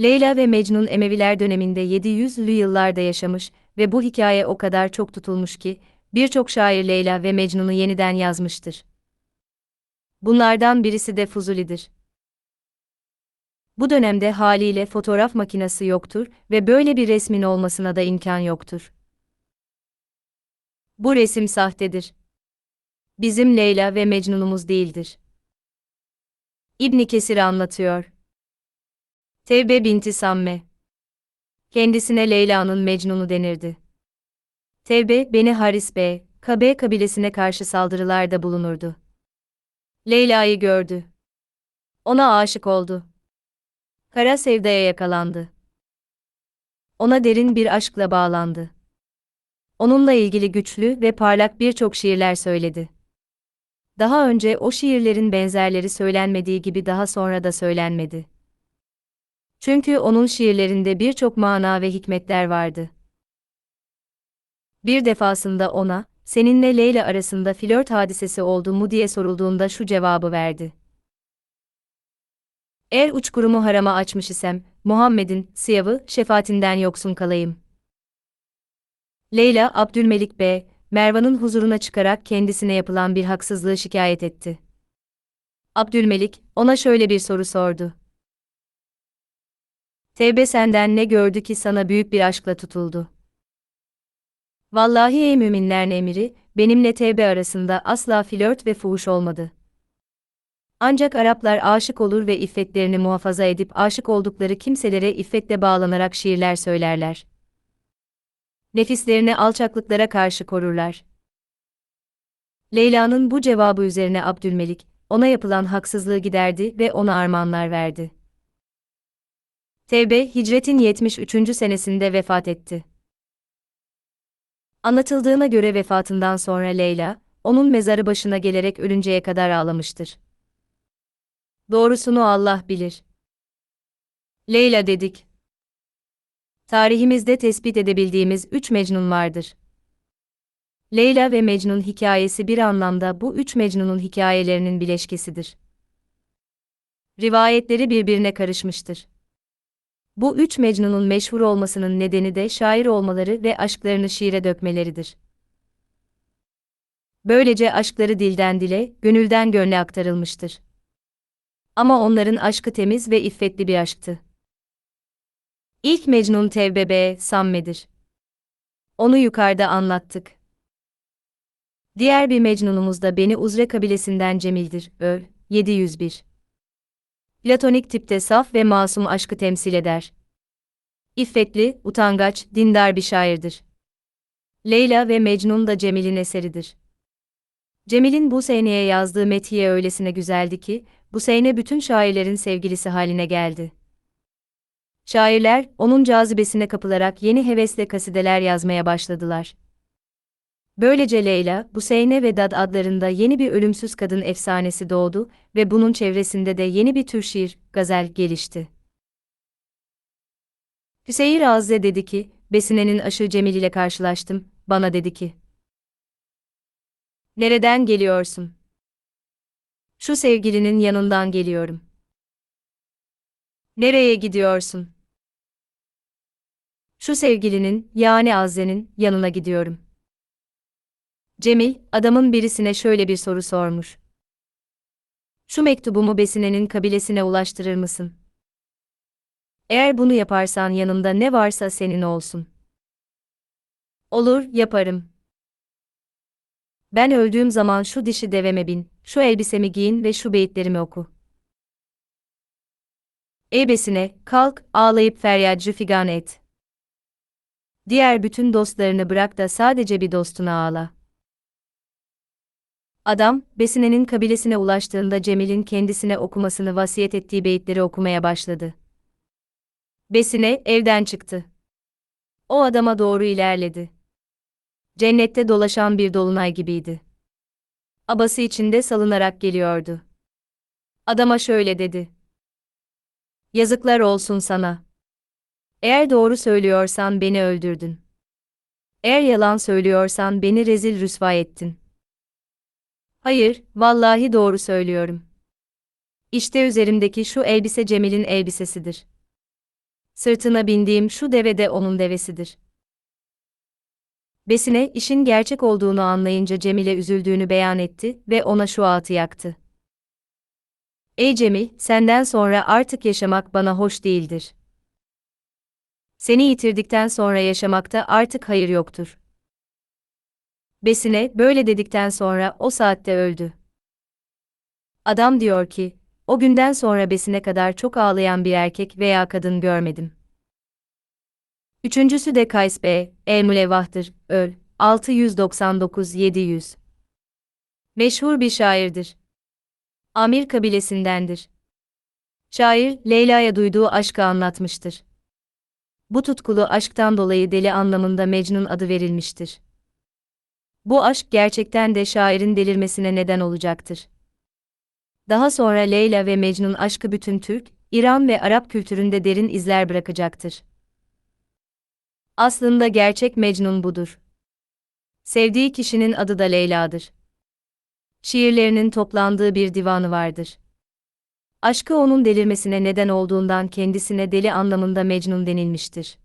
Leyla ve Mecnun Emeviler döneminde 700'lü yıllarda yaşamış ve bu hikaye o kadar çok tutulmuş ki, birçok şair Leyla ve Mecnun'u yeniden yazmıştır. Bunlardan birisi de Fuzuli'dir. Bu dönemde haliyle fotoğraf makinesi yoktur ve böyle bir resmin olmasına da imkan yoktur. Bu resim sahtedir. Bizim Leyla ve Mecnun'umuz değildir. İbn Kesir anlatıyor. Tevbe binti Samme. Kendisine Leyla'nın Mecnun'u denirdi. Tevbe, Beni Haris Bey, Kabe kabilesine karşı saldırılarda bulunurdu. Leyla'yı gördü. Ona aşık oldu. Kara sevdaya yakalandı. Ona derin bir aşkla bağlandı. Onunla ilgili güçlü ve parlak birçok şiirler söyledi. Daha önce o şiirlerin benzerleri söylenmediği gibi daha sonra da söylenmedi. Çünkü onun şiirlerinde birçok mana ve hikmetler vardı. Bir defasında ona, seninle Leyla arasında flört hadisesi oldu mu diye sorulduğunda şu cevabı verdi. Eğer uçkurumu harama açmış isem, Muhammed'in, sıyavı, şefaatinden yoksun kalayım. Leyla, Abdülmelik Bey, Mervan'ın huzuruna çıkarak kendisine yapılan bir haksızlığı şikayet etti. Abdülmelik, ona şöyle bir soru sordu. Tevbe senden ne gördü ki sana büyük bir aşkla tutuldu? Vallahi ey müminlerin emiri, benimle Tevbe arasında asla flört ve fuhuş olmadı. Ancak Araplar aşık olur ve iffetlerini muhafaza edip aşık oldukları kimselere iffetle bağlanarak şiirler söylerler. Nefislerini alçaklıklara karşı korurlar. Leyla'nın bu cevabı üzerine Abdülmelik, ona yapılan haksızlığı giderdi ve ona armağanlar verdi. Tevbe, hicretin 73. senesinde vefat etti. Anlatıldığına göre vefatından sonra Leyla, onun mezarı başına gelerek ölünceye kadar ağlamıştır. Doğrusunu Allah bilir. Leyla dedik. Tarihimizde tespit edebildiğimiz üç Mecnun vardır. Leyla ve Mecnun hikayesi bir anlamda bu üç Mecnun'un hikayelerinin bileşkesidir. Rivayetleri birbirine karışmıştır. Bu üç Mecnun'un meşhur olmasının nedeni de şair olmaları ve aşklarını şiire dökmeleridir. Böylece aşkları dilden dile, gönülden gönle aktarılmıştır. Ama onların aşkı temiz ve iffetli bir aşktı. İlk Mecnun Tevbebe, Samme'dir. Onu yukarıda anlattık. Diğer bir Mecnunumuz da Beni Uzre kabilesinden Cemil'dir, Ö, 701. Platonik tipte saf ve masum aşkı temsil eder. İffetli, utangaç, dindar bir şairdir. Leyla ve Mecnun da Cemil'in eseridir. Cemil'in bu seneye yazdığı metiye öylesine güzeldi ki, bu sene bütün şairlerin sevgilisi haline geldi. Şairler, onun cazibesine kapılarak yeni hevesle kasideler yazmaya başladılar. Böylece Leyla, Buseyne ve Dad adlarında yeni bir ölümsüz kadın efsanesi doğdu ve bunun çevresinde de yeni bir tür şiir, gazel gelişti. Hüseyir Azze dedi ki, Besine'nin aşı Cemil ile karşılaştım, bana dedi ki. Nereden geliyorsun? Şu sevgilinin yanından geliyorum. Nereye gidiyorsun? Şu sevgilinin, yani Azze'nin, yanına gidiyorum. Cemil, adamın birisine şöyle bir soru sormuş. Şu mektubumu Besine'nin kabilesine ulaştırır mısın? Eğer bunu yaparsan yanımda ne varsa senin olsun. Olur, yaparım. Ben öldüğüm zaman şu dişi deveme bin, şu elbisemi giyin ve şu beyitlerimi oku. Ey Besine, kalk, ağlayıp feryatçı figan et. Diğer bütün dostlarını bırak da sadece bir dostuna ağla. Adam, Besine'nin kabilesine ulaştığında Cemil'in kendisine okumasını vasiyet ettiği beyitleri okumaya başladı. Besine evden çıktı. O adama doğru ilerledi. Cennette dolaşan bir dolunay gibiydi. Abası içinde salınarak geliyordu. Adama şöyle dedi. Yazıklar olsun sana. Eğer doğru söylüyorsan beni öldürdün. Eğer yalan söylüyorsan beni rezil rüsva ettin. Hayır, vallahi doğru söylüyorum. İşte üzerimdeki şu elbise Cemil'in elbisesidir. Sırtına bindiğim şu deve de onun devesidir. Besine işin gerçek olduğunu anlayınca Cemil'e üzüldüğünü beyan etti ve ona şu ağıtı yaktı. Ey Cemil, senden sonra artık yaşamak bana hoş değildir. Seni yitirdikten sonra yaşamakta artık hayır yoktur. Besine böyle dedikten sonra o saatte öldü. Adam diyor ki, o günden sonra besine kadar çok ağlayan bir erkek veya kadın görmedim. Üçüncüsü de Kays B. Mülevvah'tır, öl. 699-700. Meşhur bir şairdir. Amir kabilesindendir. Şair, Leyla'ya duyduğu aşkı anlatmıştır. Bu tutkulu aşktan dolayı deli anlamında Mecnun adı verilmiştir. Bu aşk gerçekten de şairin delirmesine neden olacaktır. Daha sonra Leyla ve Mecnun aşkı bütün Türk, İran ve Arap kültüründe derin izler bırakacaktır. Aslında gerçek Mecnun budur. Sevdiği kişinin adı da Leyla'dır. Şiirlerinin toplandığı bir divanı vardır. Aşkı onun delirmesine neden olduğundan kendisine deli anlamında Mecnun denilmiştir.